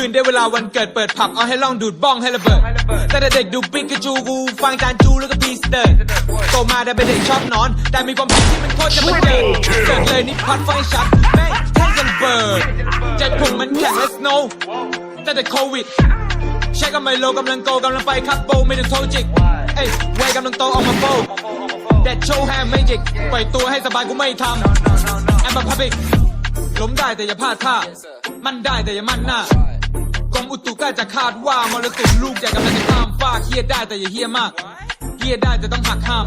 ที่ยงคืนได้เวลาวันเกิดเปิดผับเอาให้ลองดูดบ้องให้ระเบิด แต่เด็กๆดูปิกาจูกูฟังจานจูแล้วก็พีสเตอร์โตมาได้เป็นเด็กชอบนอน แต่มีความคิดที่มันโคตรจะมาเกิดเกิดเลยนี่พัดไฟชัดแม่งแท่งจะระเบิดใจผมมันแข็งและสโนว์แต่แต่โควิดใช้กับไมโลกำลังโกกำลังไปครับโบไม่ต้องโทรจิกเอ้ยวัยกำลังโตออกมาโบแดดโชว์แฮมไม่จิกปล่อยตัวให้สบายกูไม่ทำแอมบัพับบิกล้มได้แต่อย่าพลาดท่า มันได้แต่อย่ามั่นหน้า กรมอุตุใกล้จะคาดว่ามรสุมลูกใหญ่กำลังจะข้ามฟ้ากเฮียได้แต่อย่าเฮียมากเฮียได้แต่ต้องหักห้าม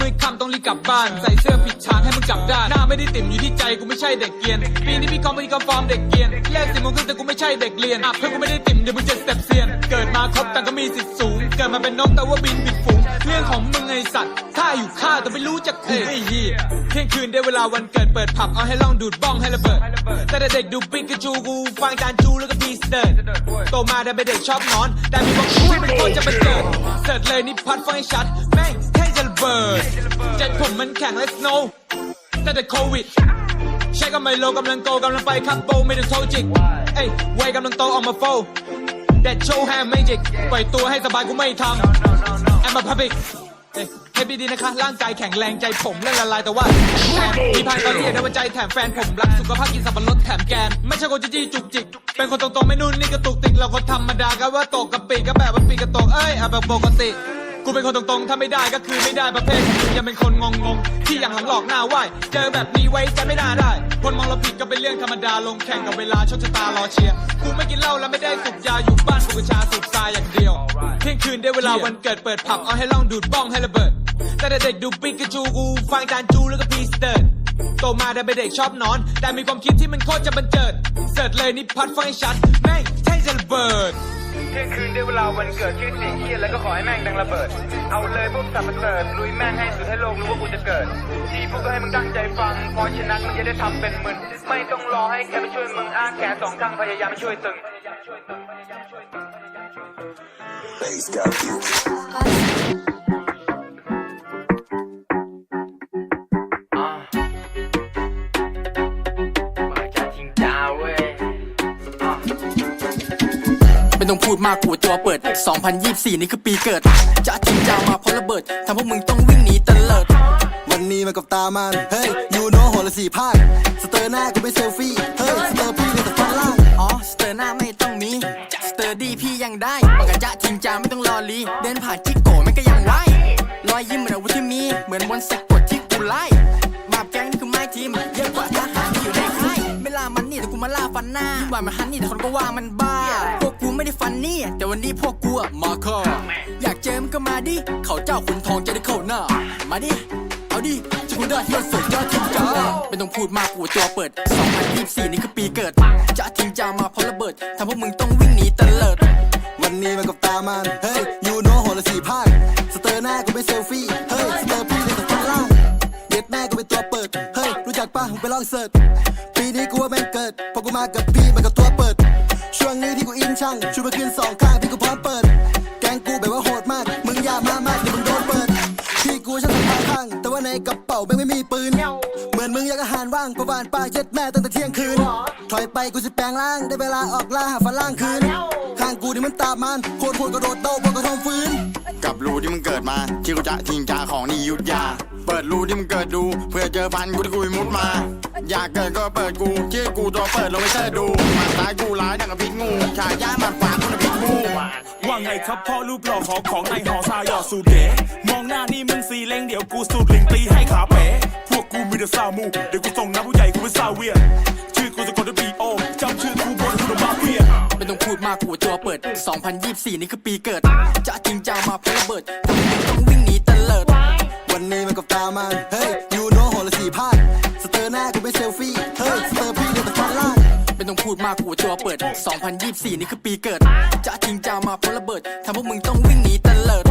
มือคำต้องรีบกลับบ้าน ใส่เสื้อผิดฉากให้มึงกลับด้านหน้าไม่ได้ติ่มอยู่ที่ใจกูไม่ใช่เด็กเกรียนปีนี้พี่คอมมีคอมฟอร์มเด็กเกรียนเลขสิบโมงครึ่งแต่กูไม่ใช่เด็กเรียนอะเพื่อนกูไม่ได้ติ่มเดี๋ยวมึงจะสเต็ปเซียน เกิดมาครบแต่ก็มีสิทธิ์สูง เกิดมาเป็นนกแต่ว่าบินผิดฝูง เรื่องของมึงไอสัตว์ถ้าอยู่ข้าแต่ไม่รู้จะคุยไอ้เหี้ยเที่ยงคืนได้เวลาวันเกิดเปิดผับเอาให้ลองดูดบ้องให้ระเบิด แต่เด็กๆดูปิกาจูกูฟังจานจูแล้วก็พีสเตอร์โตมาได้เป็นเด็กชอบนอน แต่มีความคิดที่มันโคตรจะมาเกิดเสิร์ชเลยนี่พัดไฟชัดแม่งแท่ง จะระเบิดใจผมมันแข็งและสโนว์แต่แต่โควิด ใช้กับไมโลกำลังโกกำลังไปครับโบไม่ต้โทรจิกเอ้ยวัยกำลังโตออกมาโฟแดดโชว์แฮมไม่จิกปล่อยตัวให้สบายกูไม่ทำแอมมาพับบิกให้ดีๆนะคะ ร่างกายแข็งแรงใจผมเล่นละลายแต่ว่าแทมีพายตอนนี้อยากได้หัวใจแถมแฟนผมรักสุขภาพกินสับปะรดแถมแกน ไม่ใช่คนจี้จุกจิก เป็นคนตรงๆ ไม่นู่นนี่กระตุกติกเราคนธรรมดาก็ว่าตกกะปิก็แบบว่าปีกระตกเอ้ยแบบปกติ กูเป็นคนตรงๆ ถ้าไม่ได้ก็คือไม่ได้ประเภทมึงยังเป็นคนงงๆที่อย่างหลังหลอกหน้าไหวเจอแบบนี้ไว้ใจไม่น่าได้ คนมองเราผิดก็เป็นเรื่องธรรมดาลงแข่งกับเวลาชคชะตารอเชียร์กูไม่กินเหล้าแล้วไม่ได้สูบยาอยู่บ้านกูกัญชาสูบทรายอย่างเดียว เที่ยงคืนได้เวลาวันเกิดเปิดผับเอาให้ล่องดูดบ้องให้ระเบิด แต่เด็กดูปิกาจูกูฟังจานจูแล้วก็พีสเตอร์โตมาได้เป็นเด็กชอบนอน แต่มีความคิดที่มันโคตรจะบันเจิดเสิร์ชเลยนี่พัดไฟชัดแม่งแท่จะระเบิด เที่ยงคืนได้เวลาวันเกิดชื่อเสียงเฮียแล้วก็ขอให้แม่งดังระเบิด เอาเลยพวกสัตว์ประเสริฐลุยแม่งให้สุดให้โลกรู้ว่ากูจะเกิดทีพวกก็ให้มึงตั้งใจฟัง เพราะฉะนั้นมึงจะได้ทำเป็นมึน ไม่ต้องรอให้แค่ไปช่วยมึงอ้าแขนสองข้างพยายามช่วยตึง Bass got ไม่ต้องพูดมากกูตัวเปิด 2024 นี่คือปีเกิดจะจริงจังมาเพราะระเบิดทำพวกมึงต้องวิ่งหนีเตลิด วันนี้มากับตามัน เฮ้ยยูโนโหละสี่ภาคสเตอร์หน้ากูไม่เซลฟี่ เฮ้ย สเตอร์พี่มีแต่ฟันล่างอ๋อ สเตอร์หน้าไม่ต้องมี สเตอร์ดีพี่ยังได้ปากกาจะจริงจังไม่ต้องรอลี เดินผ่านจิกโกมันก็ยังไหวรอยยิ้มเหมือนอาวุธที่มี เหมือนมนต์สะกดที่กูไล่มาบแก๊งนี่คือไม้ทีมเยอะกว่าทหารที่อยู่ในค่ายเวลามันนี่แต่กูมาล่าฟันหน้ายิ่งกว่ามันฮันนี่แต่คนก็ว่ามันบ้า นนี่แต่วันนี้พวกกูอะมาคออยากเจอมันก็มาดิ เขาเจ้าขุนทองจะได้เข้าหน้า มาดิ เอาดิจะกูได้ที่เสิร์ฟยอดทิ้งจ้าไม่ต้องพูดมากกูตัวเปิด 2024 นี่คือปีเกิดจะทิ้งจ้ามาเพราะระเบิดทำพวกมึงต้องวิ่งหนีเตลิด วันนี้มากับตามัน เฮ้ย ยูโนโหละสี่ภาคสเตอร์หน้ากูไม่เซลฟี่ เฮ้ย สเตอร์พี่มีแต่ฟันล่างเย็ดแม่กูเป็นตัวเปิด เฮ้ย รู้จักป่ะมึงไปลองเสิร์ชปีนี้กูว่าแม่งเกิดเพอกูมากับพี่มากับตัวเปิด ช่วงนี้ที่กูอินช่างชูมาขึ้นสองข้างพี่กูพร้อมเปิด แกงกูแบบว่าโหดมาก มึงอย่ามามากเดี๋ยวมึงโดนเปิดพี่กูช่างสบาข้าง แต่ว่าในกระเป๋าแม่งไม่มีปืน เหมือนมึงอยากอาหารว่างประวานป้าเย็ดแม่ตั้งแต่เที่ยงคืน ถอยไปกูสิแปลงร่างได้เวลาออกล่าหาฝรั่งคืน ข้างกูนี่มันตามันโคตรโหดกระโดดโต้พวกกระทองฟื้น กับรูที่มึงเกิดมาที่กูจะทิ้งจาของนี่ยุทธยา เปิดรูที่มึงเกิดดู เพื่อเจอพันกูที่กูไปมุดมา อยากเกิดก็เปิดกูชื่อกูตัวเปิดลงไปเสิร์ชดูมาตายกูร้ายดังกับพิษงูชายย่ามาฝากกูนะพิษงูว่าไงครับพ่อรูปหล่อขอของในหอซาหยอดสูตรเก๋มองหน้านี่มึงสีเล้งเดี๋ยวกูสูตรลิงตีให้ขาเป๋พวกกูมีแต่ซามูเดี๋ยวกูส่งน้ำผู้ใหญ่กูเป็นซาเวียนชื่อกูสะกดด้วยบีโอจำชื่อกูบนกูมาเฟียไม่ต้องพูดมากกูตัวเปิด 2024 นี่คือปีเกิดจะจริงจังมาเพราะระเบิดทำพวกมึงต้องวิ่งหนีเตลิด วันนี้มากับตามันเฮ้ยยูโนโหละสี่ภาคสเตอร์หน้ากูไม่เซลฟี่เฮ้ยสเตอร์พี่มีแต่ฟันล่างไม่ต้องพูดมากกูตัวเปิด 2024 นี่คือปีเกิดจะจริงจังมาเพราะระเบิดทำพวกมึงต้องวิ่งหนีเตลิด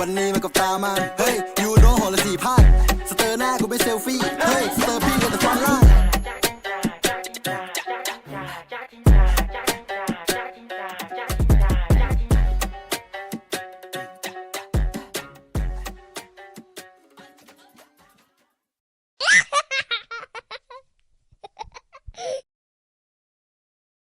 วันนี้มากับตามันเฮ้ยยูโนโหละสี่ภาคสเตอร์หน้ากูไม่เซลฟี่เฮ้ยสเตอร์พี่